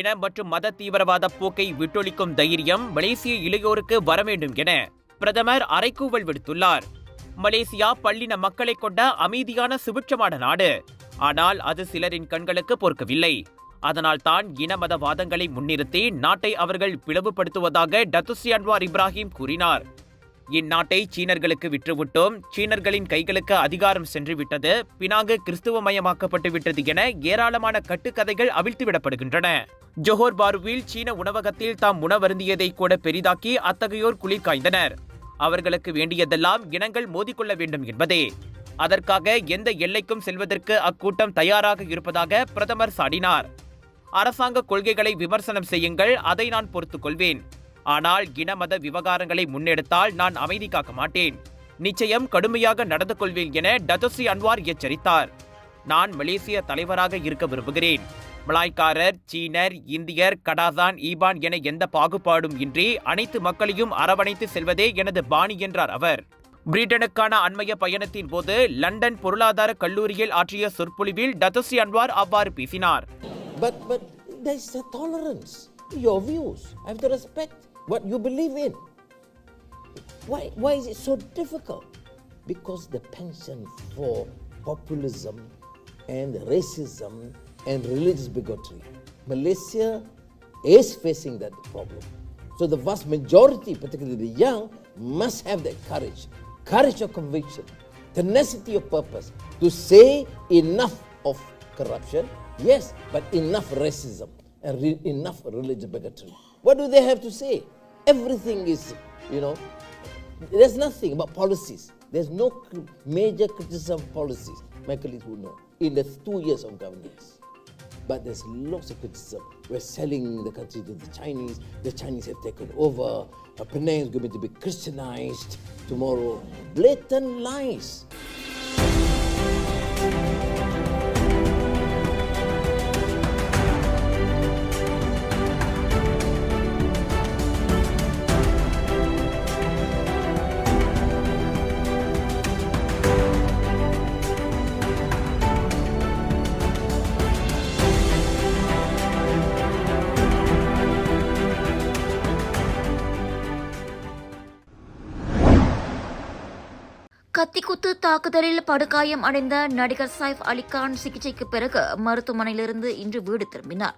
இன மற்றும் மத தீவிரவாத போக்கை விட்டொழிக்கும் தைரியம் மலேசிய இளையோருக்கு வர வேண்டும் என பிரதமர் அறைக்கூவல் விடுத்துள்ளார். மலேசியா பல்லின மக்களை கொண்ட அமைதியான சுபிட்சமான நாடு. ஆனால் அது சிலரின் கண்களுக்கு பொறுக்கவில்லை. அதனால் தான் இன முன்னிறுத்தி நாட்டை அவர்கள் பிளவுபடுத்துவதாக டத்துசி அன்வார் இப்ராஹிம் கூறினார். இந்நாட்டை சீனர்களுக்கு விற்றுவிட்டோம். சீனர்களின் கைகளுக்கு அதிகாரம் சென்று விட்டது பினாங்கு கிறிஸ்துவமயமாக்கப்பட்டு விட்டது என ஏராளமான கட்டுக்கதைகள் அவிழ்த்துவிடப்படுகின்றன. ஜொஹோர் பாருவில் சீன உணவகத்தில் தாம் உணவருந்தியதை கூட பெரிதாக்கி அத்தகையோர் குளிர் காய்ந்தனர். அவர்களுக்கு வேண்டியதெல்லாம் இனங்கள் மோதிக்கொள்ள வேண்டும் என்பதே. அதற்காக எந்த எல்லைக்கும் செல்வதற்கு அக்கூட்டம் தயாராக இருப்பதாக பிரதமர் சாடினார். அரசாங்க கொள்கைகளை விமர்சனம் செய்யுங்கள். அதை நான் பொறுத்துக் கொள்வேன். ஆனால் இனமத விவகாரங்களை முன்னெடுத்தால் நான் அமைதி காக்க மாட்டேன் நிச்சயம் கடுமையாக நடந்து கொள்வேன் என டத்தோஸ்ரீ அன்வார் எச்சரித்தார் நான் மலேசிய தலைவராக இருக்க விரும்புகிறேன் மலாய்க்காரர் சீனர் இந்தியர் கடாசான் ஈபான் என எந்த பாகுபாடும் இன்றி அனைத்து மக்களையும் அரவணைத்து செல்வதே எனது பாணி என்றார் அவர் பிரிட்டனுக்கான அண்மைய பயணத்தின் போது லண்டன் பொருளாதார கல்லூரியில் ஆற்றிய சொற்பொழிவில் டத்தோஸ்ரீ அன்வார் அவ்வாறு பேசினார் But but there's a tolerance. Your views. I have to respect what you believe in. Why why is it so difficult? Because the penchant for populism and racism and religious bigotry. Malaysia is facing that problem. So the vast majority, particularly the young, must have that courage. Courage of conviction, tenacity of purpose to say enough of corruption, yes, but enough racism and re- enough religious bigotry. What do they have to say? Everything is, you know, there's nothing about policies. There's no major criticism of policies. My colleagues would know in the two years of governance. But there's lots of criticism. We're selling the country to the Chinese. The Chinese have taken over. Penang is going to be Christianized tomorrow. Blatant lies. தாக்குதலில் படுகாயம் அடைந்த நடிகர் சைஃப் அலிகான் சிகிச்சைக்கு பிறகு மருத்துவமனையிலிருந்து இன்று வீடு திரும்பினார்.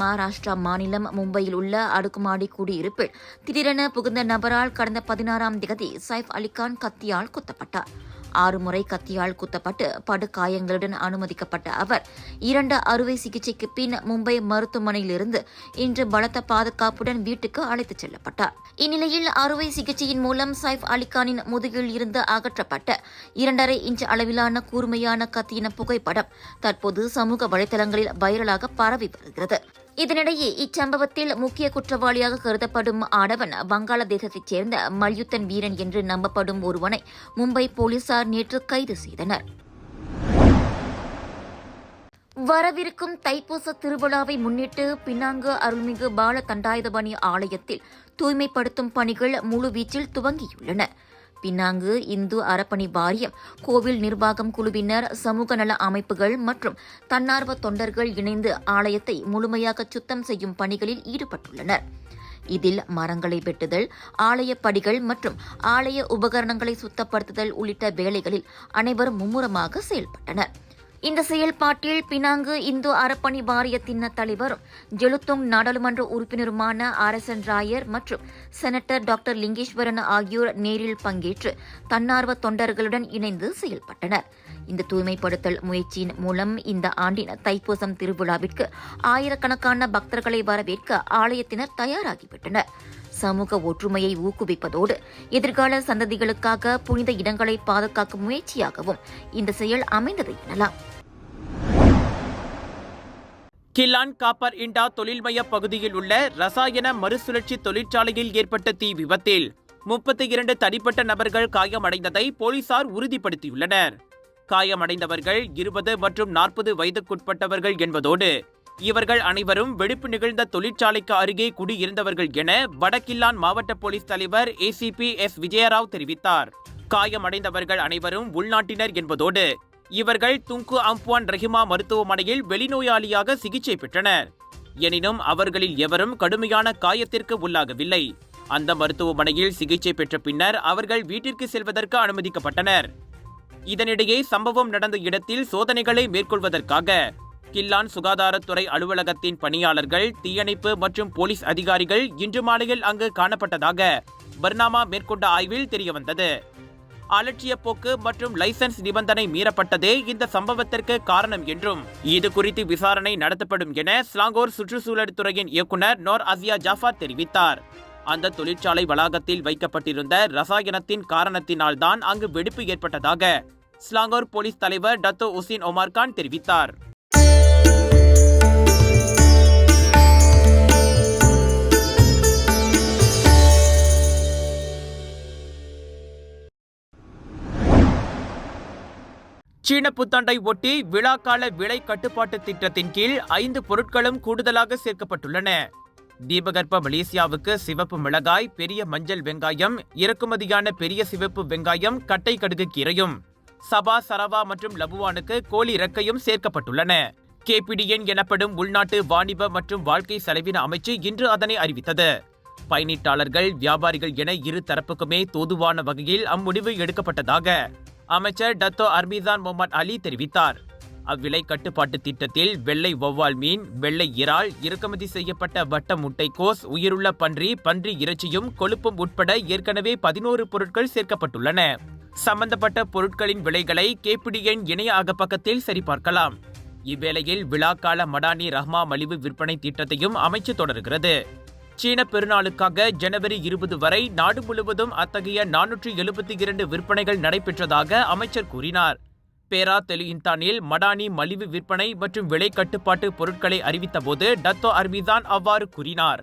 மகாராஷ்டிரா மாநிலம் மும்பையில் உள்ள அடுக்குமாடி குடியிருப்பில் திடீரென புகுந்த நபரால் கடந்த பதினாறாம் திகதி சைஃப் அலிகான் கத்தியால் குத்தப்பட்டார். ஆறு முறை கத்தியால் குத்தப்பட்டு படுகாயங்களுடன் அனுமதிக்கப்பட்ட அவர் இரண்டு அறுவை சிகிச்சைக்கு பின் மும்பை மருத்துவமனையிலிருந்து இன்று பலத்த பாதுகாப்புடன் வீட்டுக்கு அழைத்துச் செல்லப்பட்டார். இந்நிலையில் அறுவை சிகிச்சையின் மூலம் சைஃப் அலிகானின் முதுகில் இருந்து அகற்றப்பட்ட இரண்டரை இன்ச் அளவிலான கூர்மையான கத்தியின புகைப்படம் தற்போது சமூக வலைதளங்களில் வைரலாக பரவி வருகிறது. இதனிடையே இச்சம்பவத்தில் முக்கிய குற்றவாளியாக கருதப்படும் ஆடவன் வங்காளதேசத்தைச் சேர்ந்த மல்யுத்தன் வீரன் என்று நம்பப்படும் ஒருவனை மும்பை போலீசார் நேற்று கைது செய்தனர். வரவிருக்கும் தைப்பூச திருவிழாவை முன்னிட்டு பினாங்கு அருள்மிகு பால தண்டாயுதபணி ஆலயத்தில் தூய்மைப்படுத்தும் பணிகள் முழுவீச்சில் துவங்கியுள்ளன. பினாங்கு இந்து அறப்பணி வாரியம் கோவில் நிர்வாகம் குழுவினர் சமூக நல அமைப்புகள் மற்றும் தன்னார்வ தொண்டர்கள் இணைந்து ஆலயத்தை முழுமையாக சுத்தம் செய்யும் பணிகளில் ஈடுபட்டுள்ளனர். இதில் மரங்களை வெட்டுதல் ஆலய படிகள் மற்றும் ஆலய உபகரணங்களை சுத்தப்படுத்துதல் உள்ளிட்ட வேலைகளில் அனைவரும் மும்முரமாக செயல்பட்டனர். இந்த செயல்பாட்டில் பினாங்கு இந்து அறப்பணி வாரியத்தின் தலைவரும் ஜெலுத்தோங் நாடாளுமன்ற உறுப்பினருமான அரசன் ராயர் மற்றும் செனட்டர் டாக்டர் லிங்கேஸ்வரன் ஆகியோர் நேரில் பங்கேற்று தன்னார்வ தொண்டர்களுடன் இணைந்து செயல்பட்டனர். இந்த தூய்மைப்படுத்தல் முயற்சியின் மூலம் இந்த ஆண்டின் தைப்பூசம் திருவிழாவிற்கு ஆயிரக்கணக்கான பக்தர்களை வரவேற்க ஆலயத்தினர் தயாராகிவிட்டனர். சமூக ஒற்றுமையை ஊக்குவிப்பதோடு எதிர்கால சந்ததிகளுக்காக புனித இடங்களை பாதுகாக்கும் முயற்சியாகவும் இந்த செயல் அமைந்தது எனலாம் கில்லான் காப்பர் இண்டா தொழில்மய பகுதியில் உள்ள ரசாயன மறுசுழற்சி தொழிற்சாலையில் ஏற்பட்ட தீ விபத்தில் முப்பத்தி இரண்டு தனிப்பட்ட நபர்கள் காயமடைந்ததை போலீசார் உறுதிப்படுத்தியுள்ளனர். காயமடைந்தவர்கள் இருபது மற்றும் நாற்பது வயதுக்குட்பட்டவர்கள் என்பதோடு இவர்கள் அனைவரும் வெடிப்பு நிகழ்ந்த தொழிற்சாலைக்கு அருகே குடியிருந்தவர்கள் என வடகில்லான் மாவட்ட போலீஸ் தலைவர் ஏசிபி எஸ் விஜயராவ் தெரிவித்தார். காயமடைந்தவர்கள் அனைவரும் உள்நாட்டினர் என்பதோடு இவர்கள் துங்கு அம்புவான் ரஹிமா மருத்துவமனையில் வெளிநோயாளியாக சிகிச்சை பெற்றனர். எனினும் அவர்களில் எவரும் கடுமையான காயத்திற்கு உள்ளாகவில்லை. அந்த மருத்துவமனையில் சிகிச்சை பெற்ற பின்னர் அவர்கள் வீட்டிற்கு செல்வதற்கு அனுமதிக்கப்பட்டனர். இதனிடையே சம்பவம் நடந்த இடத்தில் சோதனைகளை மேற்கொள்வதற்காக கில்லான் சுகாதாரத்துறை அலுவலகத்தின் பணியாளர்கள் தீயணைப்பு மற்றும் போலீஸ் அதிகாரிகள் இன்று மாலையில் அங்கு காணப்பட்டதாக பர்னாமா மேற்கொண்ட ஆய்வில் தெரியவந்தது. அலட்சிய போக்கு மற்றும் லைசென்ஸ் நிபந்தனை மீறப்பட்டதே இந்த சம்பவத்திற்கு காரணம் என்றும். இது குறித்து விசாரணை நடத்தப்படும் என ஸ்லாங்கோர் சுற்றுச்சூழல் துறையின் இயக்குனர் நோர் அசியா ஜாஃபார் தெரிவித்தார். அந்த தொழிற்சாலை வளாகத்தில் வைக்கப்பட்டிருந்த ரசாயனத்தின் காரணத்தினால்தான் அங்கு வெடிப்பு ஏற்பட்டதாக ஸ்லாங்கோர் போலீஸ் தலைவர் டத்தோ உசின் ஒமார்கான் தெரிவித்தார். சீன புத்தாண்டை ஒட்டி விழாக்கால விலை கட்டுப்பாட்டு திட்டத்தின் கீழ் ஐந்து பொருட்களும் கூடுதலாக சேர்க்கப்பட்டுள்ளன. தீபகற்ப மலேசியாவுக்கு சிவப்பு மிளகாய் பெரிய மஞ்சள் வெங்காயம் இறக்குமதியான பெரிய சிவப்பு வெங்காயம் கட்டை கடுகு கீரையும் சபா சரவா மற்றும் லபுவானுக்கு கோழி இறக்கையும் சேர்க்கப்பட்டுள்ளன. கேபிடிஎன் எனப்படும் உள்நாட்டு வாணிப மற்றும் வாழ்க்கை செலவின அமைச்சு இன்று அதனை அறிவித்தது. பயணீட்டாளர்கள் வியாபாரிகள் என இரு தரப்புக்குமே தோதுவான வகையில் அம்முடிவு எடுக்கப்பட்டதாக அமைச்சர் டத்தோ அர்மிதான் முகமது அலி தெரிவித்தார். அவ்விலை கட்டுப்பாட்டு திட்டத்தில் வெள்ளை வௌவால் மீன் வெள்ளை இறால் இறக்குமதி செய்யப்பட்ட வட்ட முட்டைக்கோஸ் உயிருள்ள பன்றி பன்றி இறைச்சியும் கொழுப்பும் உட்பட ஏற்கனவே பதினோரு பொருட்கள் சேர்க்கப்பட்டுள்ளன. சம்பந்தப்பட்ட பொருட்களின் விலைகளை கேபிடிஎன் இணைய அகப்பக்கத்தில் சரிபார்க்கலாம். இவ்வேளையில் விழாக்கால மடானி ரஹ்மா மலிவு விற்பனை திட்டத்தையும் அமைச்சு தொடர்கிறது. சீன பெருநாளுக்காக ஜனவரி இருபது வரை நாடு முழுவதும் அத்தகைய நானூற்றி எழுபத்தி இரண்டு விற்பனைகள் நடைபெற்றதாக அமைச்சர் கூறினார். பேரா தெலுயின்தானில் மடானி மலிவு விற்பனை மற்றும் விலை கட்டுப்பாட்டு பொருட்களை அறிவித்தபோது டத்தோ அர்மிதான் அவ்வாறு கூறினார்.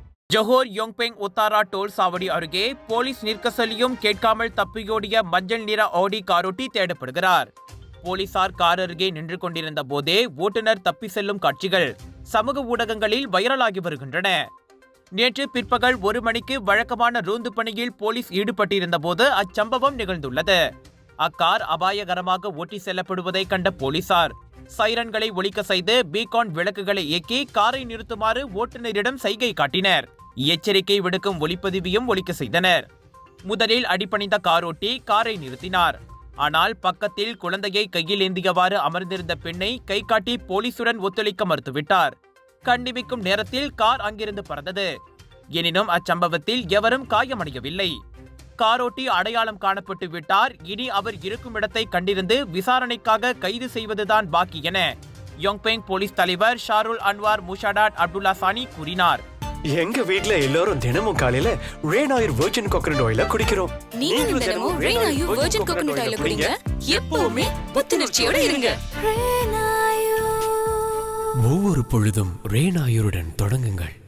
Johor Yong Peng Utara toll சாவடி அருகே போலீஸ் நிற்க சொல்லியும் கேட்காமல் தப்பியோடிய மஞ்சள் நிற ஆடி காரோட்டி தேடப்படுகிறார். போலீசார் கார் அருகே நின்று கொண்டிருந்த போதே ஓட்டுநர் தப்பி செல்லும் காட்சிகள் சமூக ஊடகங்களில் வைரலாகி வருகின்றன. நேற்று பிற்பகல் ஒரு மணிக்கு வழக்கமான ரோந்து பணியில் போலீஸ் ஈடுபட்டிருந்த போது அச்சம்பவம் நிகழ்ந்துள்ளது. அக்கார் அபாயகரமாக ஓட்டி செல்லப்படுவதை கண்ட போலீசார் சைரன்களை ஒழிக்க செய்து பீகான் விளக்குகளை இயக்கி காரை நிறுத்துமாறு ஓட்டுநரிடம் சைகை காட்டினர். எச்சரிக்கை விடுக்கும் ஒளிப்பதிவையும் ஒலிக்க செய்தனர். முதலில் அடிபணிந்த காரோட்டி காரை நிறுத்தினார். ஆனால் பக்கத்தில் குழந்தையை கையில் ஏந்தியவாறு அமர்ந்திருந்த பெண்ணை கை காட்டி போலீசுடன் ஒத்துழைக்க மறுத்துவிட்டார். கண்டிமிக்கும் நேரத்தில் கார் அங்கிருந்து பறந்தது. எனினும் அச்சம்பவத்தில் எவரும் காயமடையவில்லை. காரோட்டி அடையாளம் காணப்பட்டு விட்டார். இனி அவர் இருக்கும் இடத்தை கண்டிருந்து விசாரணைக்காக கைது செய்வதுதான் பாக்கி என யோங்பேங் போலீஸ் தலைவர் ஷாருல் அன்வார் முஷாடாட் அப்துல்லா சானி கூறினார். எங்க வீட்ல எல்லாரும் தினமும் காலையில ஆயில் வெர்ஜின் கோகனட் ஆயில குடிக்கிறோம். நீங்களும் தினமும் ரெய்னாயு வெர்ஜின் கோகனட் ஆயில குடிங்க. எப்பவுமே புத்துணர்ச்சியோட இருங்க. ஒவ்வொரு பொழுதும் ஆயுருடன் தொடங்குங்கள்.